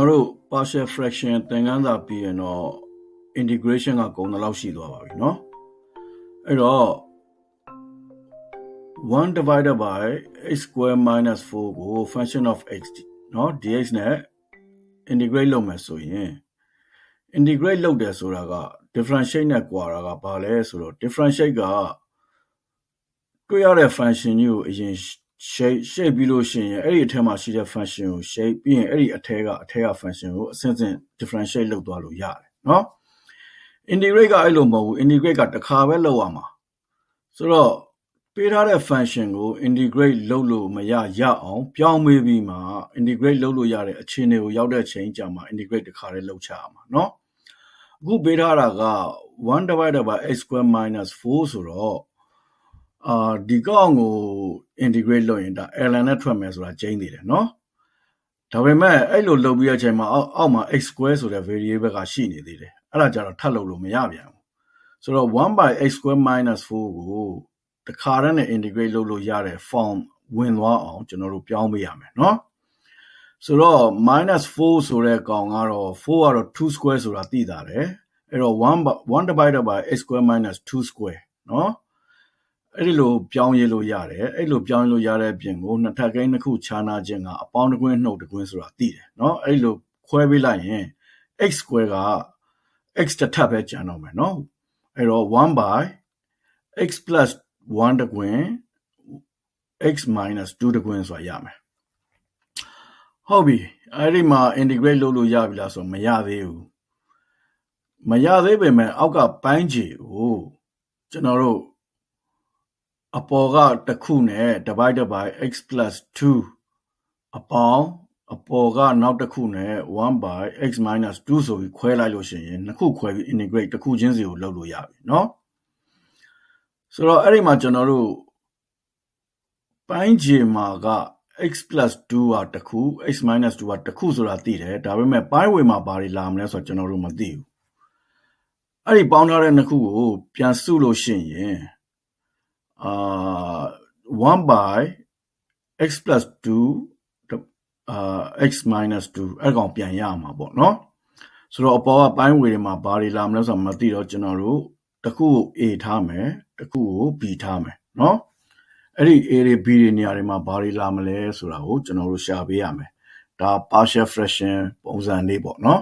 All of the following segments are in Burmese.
တော်တို့ partial fraction သင်ခန်းစာပြီးရင်တော့ integration ကကုန်တဲ့လောက်ရှိသွားပါပြီเนาะအဲ့တော့1 divided by x square minus 4ကို function of x เนาะ dx နဲ့ integrate လုပ်မယ်ဆိုရင် integrate လုပ်တယ်ဆိုတာက differentiate နဲ့ကွာတာကဘာလဲဆိုတော့ differentiate ကတွေ့ရတဲ့ function ကြီးကိုအရင် shape shape ပြီးလို့ရှိရင်အဲ့ဒီအထက်မှာရှိတဲ့ function ကို shape ပြီးရင်အဲ့ဒီအထက်ကအထက်က function ကိုအဆင့်ဆင့် differentiate လုပ်သွားလို့ရတယ်เนาะ integrate ကအဲ့လိုမဟုတ်ဘူး integrate ကတစ်ခါပဲလုပ်ရမှာဆိုတော့ပေးထားတဲ့ function ကို integrate လုပ်လို့မရရအောင်ပြောင်းမေးပြီးမှ integrate လုပ်လို့ရတဲ့အခြေအနေကိုရောက်တဲ့ချိန်ကြာမှာ integrate တစ်ခါတည်းလုပ်ချရမှာเนาะအခုပေးထားတာက1 divided by x square minus 4ဆိုတော့ အာဒီကောင်ကို integrate လုပ်ရင်ဒါ ln နဲ့ထွက်မယ်ဆိုတာကျင်းသေးတယ်နော်ဒါပေမဲ့အဲ့လိုလုပ်ပြီးတဲ့အချိန်မှာအောက်အောက်မှာ x square ဆိုတဲ့ variable ကရှိနေသေးတယ်အဲ့ဒါကြတော့ထပ်လုပ်လို့မရပြန်ဘူးဆိုတော့1 by x square minus 4ကိုတခါတည်းနဲ့ integrate လုပ်လို့ရတဲ့ form ဝင်သွားအောင်ကျွန်တော်တို့ပြောင်းပေးရမယ်နော်ဆိုတော့ minus 4ဆိုတဲ့ကောင်ကတော့4ကတော့2 square ဆိုတာသိတာတယ်အဲ့တော့1 1 divided by x square minus 2 square နော် အဲ့ဒီလိုပြောင်းရလို့ရတယ်အဲ့လိုပြောင်းလို့ရတဲ့အပြင်ကိုနှစ်ထပ်ကိန်းတစ်ခုခြားနာခြင်းကအပေါင်းတစ်ကွင်းနှုတ်တစ်ကွင်းဆိုတာသိတယ်เนาะအဲ့လိုခွဲပေးလိုက်ရင် x square က x တစ်ထပ်ပဲကျန်တော့မယ်เนาะအဲ့တော့1 by x plus 1တကွင်း x minus 2တကွင်းဆိုတာရမယ်ဟုတ်ပြီအဲ့ဒီမှာ integrate လုပ်လို့ရပြီလားဆိုမရသေးဘူးမရသေးပေမဲ့အောက်ကပိုင်းခြေကိုကျွန်တော်တို့ အပေါ်ကတစ်ခုနဲ့ divided by x plus 2အပေါင်းအပေါ်ကနောက်တစ်ခုနဲ့1 by x minus 2ဆိုပြီးခွဲလိုက်လို့ရှိရင်နှစ်ခုခွဲပြီး integrate တစ်ခုချင်းစီကိုလုပ်လို့ရပြီเนาะဆိုတော့အဲ့ဒီမှာကျွန်တော်တို့ပိုင်းခြေမှာက x plus 2ကတစ်ခု x minus 2ကတစ်ခုဆိုတာသိတယ်ဒါပေမဲ့ပိုင်းဝေမှာဘာတွေလာမလဲဆိုတော့ကျွန်တော်တို့မသိဘူးအဲ့ဒီပေါင်းထားတဲ့နှစ်ခုကိုပြန်စုလို့ရှိရင် uh 1 by x plus 2အာ x minus 2အဲ့ကောင်ပြန်ရမှာပေါ့နော်ဆိုတော့အပေါ်ကပိုင်းဝေတွေမှာဘာတွေလာမလဲဆိုတော့မသိတော့ကျွန်တော်တို့တစ်ခုကို a ထားမယ်တစ်ခုကို b ထားမယ်နော်အဲ့ဒီ a တွေ b တွေနေရာတွေမှာဘာတွေလာမလဲဆိုတာကိုကျွန်တော်တို့ရှာပေးရမယ်ဒါ partial fraction ပုံစံလေးပေါ့နော်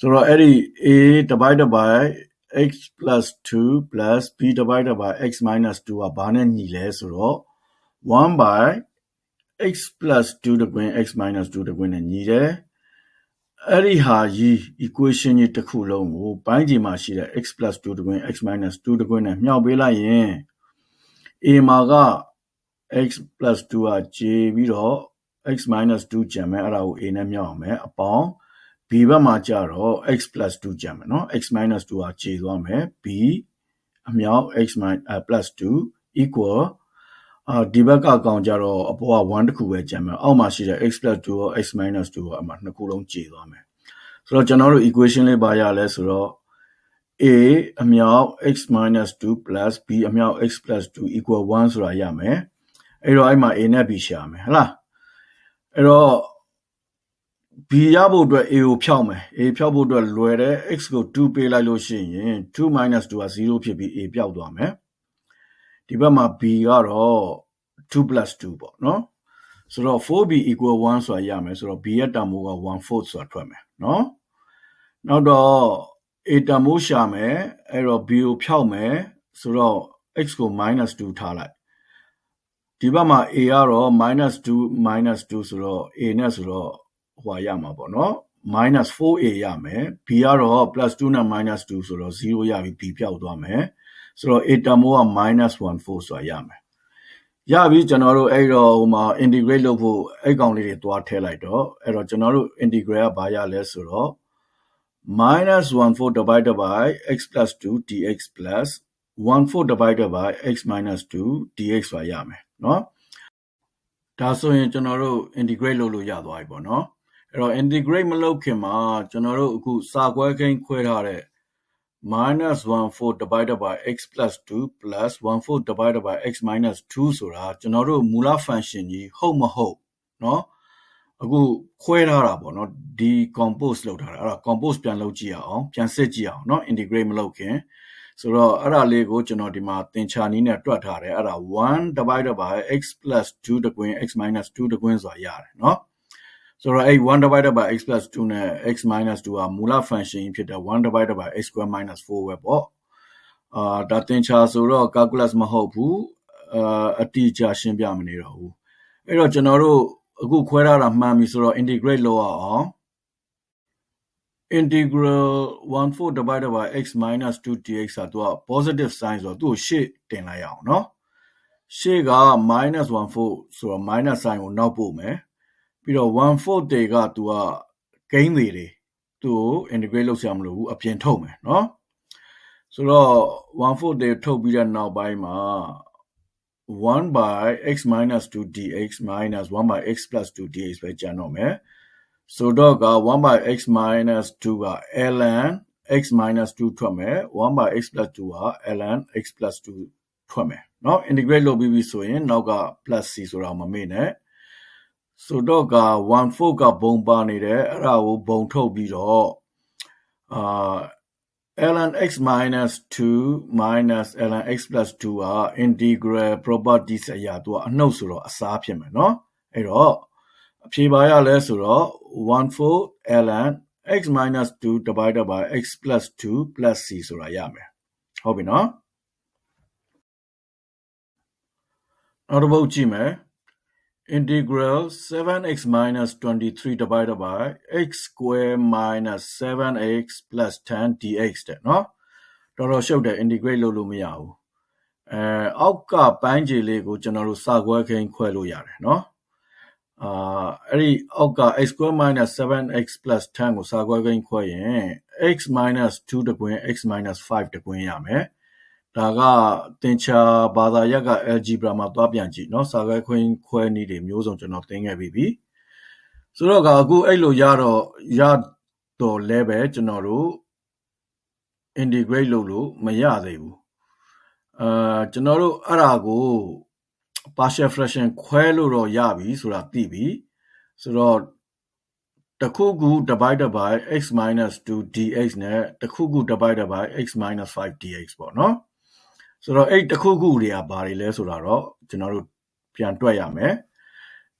ဆိုတော့အဲ့ဒီ a divide by x plus 2 plus b divided by x minus 2ကဘာနဲ့ညီလဲဆိုတော့1 by x plus 2တကွင်း x minus 2တကွင်းနဲ့ညီတယ်အဲ့ဒီဟာကြီး equation ကြီးတစ်ခုလုံးကိုပိုင်းခြေမှာရှိတဲ့ x plus 2တကွင်း x minus 2တကွင်းနဲ့မြှောက်ပေးလိုက်ရင် a မှာက x plus 2က j ပြီးတော့ x minus 2ကျန်မယ်အဲ့ဒါကို a နဲ့မြှောက်အောင်မယ်အပေါင်း b ဘက်မှာကြတော့ x 2ကြံမယ်နော် x 2ဟာခြေသွားမယ် b အမြောက် x 2 equal အာဒီဘက်ကကောင်ကြတော့အပေါ်က1တခုပဲကြံမယ်အောက်မှာရှိတဲ့ x 2ရော x 2ရောအမှနှစ်ခုလုံးခြေသွားမယ်ဆိုတော့ကျွန်တော်တို့ equation လေးပါရလဲဆိုတော့ a အမြောက် x 2 b အမြောက် x 2 equal 1ဆိုတာရမယ်အဲ့တော့အဲ့မှာ a နဲ့ b ရှာမယ်ဟလားအဲ့တော့ b ရဖို့အတွက် a ကိုဖြောက်မယ် a ဖြောက်ဖို့အတွက်လွယ်တယ် x ကို2ပေးလိုက်လို့ရှိရင်2 2က0ဖြစ်ပြီး a ပျောက်သွားမယ်ဒီဘက်မှာ b ကတော့2 2ပေါ့နော်ဆိုတော့ 4b equal 1ဆိုတာရမယ်ဆိုတော့ b ရဲ့တန်ဖိုးက1/4ဆိုတာထွက်မယ်နော်နောက်တော့ a တန်ဖိုးရှာမယ်အဲ့တော့ b ကိုဖြောက်မယ်ဆိုတော့ x ကို -2 ထားလိုက်ဒီဘက်မှာ a ကတော့ -2 2ဆိုတော့ a နဲ့ဆိုတော့ ဟိုရမှာပေါ့နော် -4a ရမယ် b ကတော့ +2 နဲ့ -2ဆိုတော့0ရပြီ b ပျောက်သွားမယ်ဆိုတော့ a တန်ဖိုးက -1/4ဆိုတာရမယ်ရပြီကျွန်တော်တို့အဲ့တော့ဟိုမှာ integrate လုပ်ဖို့အဲ့ကောင်လေးတွေတွားထည့်လိုက်တော့အဲ့တော့ကျွန်တော်တို့ integrate ကဘာရလဲဆိုတော့ -1/4 divided by x plus 2 dx plus 1/4 divided by x minus 2 dx ဆိုတာရမယ်เนาะဒါဆိုရင်ကျွန်တော်တို့ integrate လုပ်လို့ရသွားပြီပေါ့เนาะ အဲ့တော့ integrate မလုပ်ခင်မှာကျွန်တော်တို့အခုစာခွဲကိန်းခွဲထားတဲ့ minus 1/4 divided by x plus 2 plus 1/4 divided by x minus 2ဆိုတာကျွန်တော်တို့မူလ function ကြီးဟုတ်မဟုတ်เนาะ အခုခွဲထားတာပေါ့နော်ဒီ compose လောက်ထားတာအဲ့ဒါ compose ပြန်လုပ်ကြည့်အောင်ပြန်စစ်ကြည့်အောင်เนาะ integrate မလုပ်ခင်ဆိုတော့အဲ့ဒါလေးကိုကျွန်တော်ဒီမှာသင်္ချာနီးနဲ့တွက်ထားတယ်အဲ့ဒါ1 divided by x 2တကွင်း x 2တကွင်းဆိုတာရတယ်เนาะ ဆိုတော့အဲ့1 divided by x 2နဲ့ x 2ကမူလ function ဖြစ်တဲ့1 divided by x square 4ပဲပေါ့အာဒါသင်္ချာဆိုတော့ calculus မဟုတ်ဘူးအာအတိအကျရှင်းပြမနေတော့ဘူးအဲ့တော့ကျွန်တော်တို့အခုခွဲထားတာမှန်ပြီဆိုတော့ integrate လုပ်ရအောင် integral 14 divided by x minus 2 dx ဆိုတော့ positive sign ဆိုတော့သူ့ကိုရှေ့တင်လိုက်ရအောင်เนาะရှေ့က minus 14ဆိုတော့ minus sign ကိုနောက်ပို့မယ် ပြီးတော့14တေကသူက gain တွေတွေသူ့ကို integrate လုပ်ဆရာမလိုဘူးအပြင်ထုတ်မယ်เนาะဆိုတော့14တေထုတ်ပြီးတဲ့နောက်ပိုင်းမှာ1 by x minus 2 dx minus 1 by x plus 2 dx ပဲကျန်တော့မယ်ဆိုတော့က1 by x minus 2က ln x minus 2ထွက်မယ်1 by x plus 2က ln x plus 2ထွက်မယ်เนาะ integrate လုပ်ပြီးပြီဆိုရင်နောက်က plus c ဆိုတာမမေ့နဲ့ ဆိုတော့က1 4ကဘုံပါနေတယ်အဲ့ဒါကိုဘုံထုတ်ပြီးတော့အာ ln x minus 2 minus ln x plus 2က integral properties အရာသူကအနှုတ်ဆိုတော့အစားဖြစ်မယ်เนาะအဲ့တော့အဖြေပါရလဲဆိုတော့14 ln x minus 2 divided by x plus 2 plus c ဆိုတာရမယ်ဟုတ်ပြီเนาะနောက်တစ်ပုဒ်ကြည့်မယ် integral 7x minus 23 divided by x square minus 7x plus 10 dx တဲ့เนาะတော်တော်ရှုပ်တယ် integrate လုပ်လို့မရဘူးအဲအောက်ကပိုင်းခြေလေးကိုကျွန်တော်တို့စာခွဲခင်းခွဲလို့ရတယ်เนาะအာအဲ့ဒီအောက်က x square minus 7x plus 10ကိုစာခွဲခင်းခွဲရင် x minus 2တကွင်း x minus 5တကွင်းရမယ် ဒါကသင်္ချာဘာသာရပ်က algebra မှာသွားပြန်ကြည့်เนาะစာခိုင်းခွင်းခွဲနည်းတွေမျိုးစုံကျွန်တော်သင်ခဲ့ပြီးပြီဆိုတော့ကအခုအဲ့လိုရတော့ရတော့လဲပဲကျွန်တော်တို့ integrate လုပ်လို့မရသေးဘူးအာကျွန်တော်တို့အဲ့ဒါကို partial fraction ခွဲလို့တော့ရပြီဆိုတာသိပြီဆိုတော့တခုခု divided by x 2 dx နဲ့တခုခု divided by x 5 dx ပေါ့နော် ဆိုတော့အဲ့တခုခုတွေကဘာတွေလဲဆိုတာတော့ကျွန်တော်တို့ပြန်တွက်ရမယ်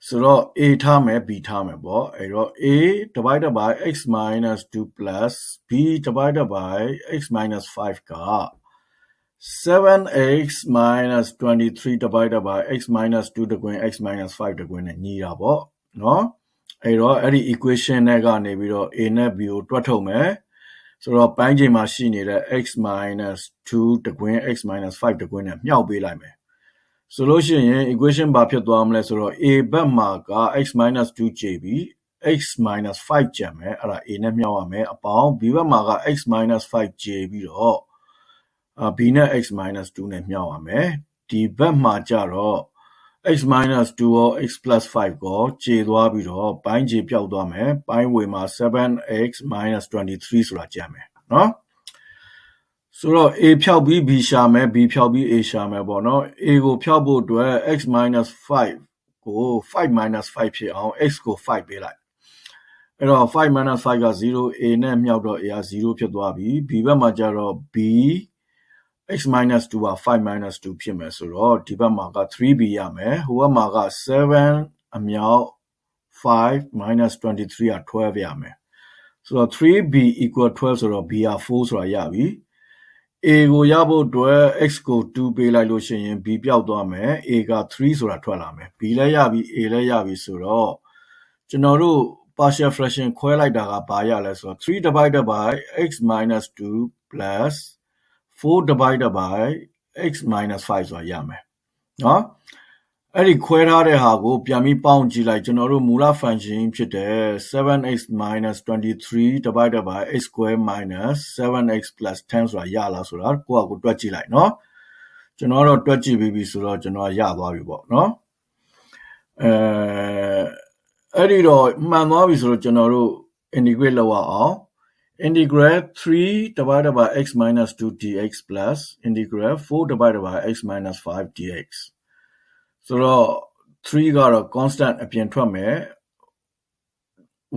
ဆိုတော့ a ထားမယ် b ထားမယ်ပေါ့အဲ့တော့ a divided by x 2 plus b divided by x 5က 7x 23 divided by x 2တကွင်း x 5တကွင်းနဲ့ညီတာပေါ့နော်အဲ့တော့အဲ့ဒီ equation နဲ့ကနေပြီးတော့ a နဲ့ b ကိုတွက်ထုတ်မယ် ဆိုတော့ပိုင်းချိန်မှာရှိနေတဲ့ x 2တကွင်း x 5တကွင်းနဲ့မြှောက်ပေးလိုက်မယ်ဆိုလို့ရှိရင် equation ဘာဖြစ်သွားမလဲဆိုတော့ a ဘက်မှာက x 2ကြည့်ပြီး x 5ကျန်မယ်အဲ့ဒါ a နဲ့မြှောက်ရမယ်အပေါင်း b ဘက်မှာက x 5ကြည့်ပြီးတော့ b နဲ့ x 2နဲ့မြှောက်ရမယ်ဒီဘက်မှာကြတော့ x 2 ရော x 5ကိုခြေသွားပြီးတော့ပိုင်းခြေပြောက်သွားမယ်ပိုင်းဝေမှာ 7x 23 ဆိုတာကြံမယ်နော်ဆိုတော့ a ဖြောက်ပြီး b ရှာမယ် b ဖြောက်ပြီး a ရှာမယ်ပေါ့နော် a ကိုဖြောက်ဖို့အတွက် x 5 ကို5 5ဖြစ်အောင် x ကို5ပေးလိုက်အဲ့တော့5 5က0 a နဲ့မြောက်တော့ a က0ဖြစ်သွားပြီ b ဘက်မှာကျတော့ b x 2 က 5 2 ဖြစ်မယ်ဆိုတော့ဒီဘက်မှာက 3b ရမယ်ဟိုဘက်မှာက7အမြောက် 5 23က12ရမယ်ဆိုတော့ 3b equal 12ဆိုတော့ b က4ဆိုတာရပြီ a ကိုရဖို့အတွက် x ကို2ပေးလိုက်လို့ရှိရင် b ပျောက်သွားမယ် a က3ဆိုတာထွက်လာမယ် b လည်းရပြီ a လည်းရပြီဆိုတော့ကျွန်တော်တို့ partial fraction ခွဲလိုက်တာကဘာရလဲဆိုတော့3 divided by x 2 plus 4 divided by x minus 5ဆိုတာရမယ်နော်အဲ့ဒီခွဲထားတဲ့ဟာကိုပြန်ပြီးပေါင်းကြည့်လိုက်ကျွန်တော်တို့မူလ function ဖြစ်တဲ့ 7x minus 23 divided by x square minus 7x plus 10ဆိုတာရလားဆိုတာကိုယ့်အကူတွက်ကြည့်လိုက်နော်ကျွန်တော်တော့တွက်ကြည့်ပြီးပြီဆိုတော့ကျွန်တော်ရသွားပြီပေါ့နော်အဲအဲ့ဒီတော့မှန်သွားပြီဆိုတော့ကျွန်တော်တို့ integrate လုပ်ရအောင် integral 3 divided by x minus 2 dx plus integral 4 divided by x minus 5 dx ဆိုတော့3ကတော့ constant အပြင်ထွက်မယ်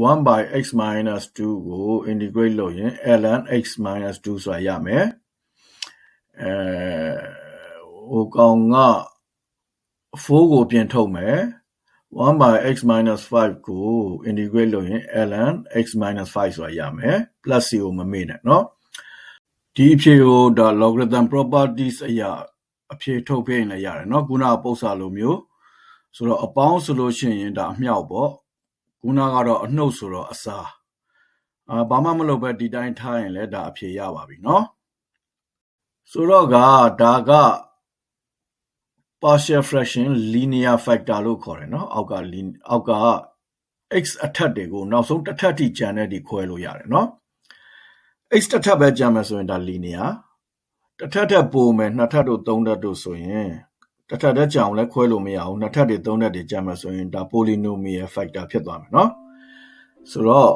1 by x minus 2ကို integrate လုပ်ရင် ln x minus 2ဆိုတာရမယ်အဲဟိုကောင်က4ကိုပြင်ထုတ်မယ် 1 by x minus 5ကို integrate လုပ်ရင် ln x minus 5ဆိုတာရမယ် plus c ကိုမမေ့နဲ့เนาะဒီအဖြေကိုဒါ logarithm properties အရာအဖြေထုတ်ပြရင်လည်းရတယ်เนาะခုနကပု္ပ္ပစာလိုမျိုးဆိုတော့အပေါင်းဆိုလို့ရှိရင်ဒါအမြောက်ပေါ့ခုနကတော့အနှုတ်ဆိုတော့အစားအာဘာမှမလုပ်ပဲဒီတိုင်းထားရင်လည်းဒါအဖြေရပါပြီเนาะဆိုတော့ကဒါက partial fraction linear factor လို့ခေါ်တယ်เนาะအောက်က lin- အောက်က x အထက်တွေကိုနောက်ဆုံးတစ်ထပ်ထိကျန်တဲ့ဒီခွဲလို့ရတယ်เนาะ x တစ်ထပ်ပဲကျန်မယ်ဆိုရင်ဒါ linear တစ်ထပ်ထပ်ပိုမယ်နှစ်ထပ်တို့သုံးထပ်တို့ဆိုရင်တစ်ထပ်တည်းကြအောင်လဲခွဲလို့မရအောင်နှစ်ထပ်တွေသုံးထပ်တွေကျန်မယ်ဆိုရင်ဒါ polynomial factor ဖြစ်သွားမယ်เนาะဆိုတော့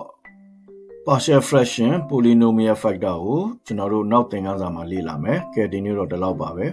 partial fraction polynomial factor ကိုကျွန်တော်တို့နောက်သင်ခန်းစာမှာလေ့လာမယ်ကဲဒီနေ့တော့ဒီလောက်ပါပဲ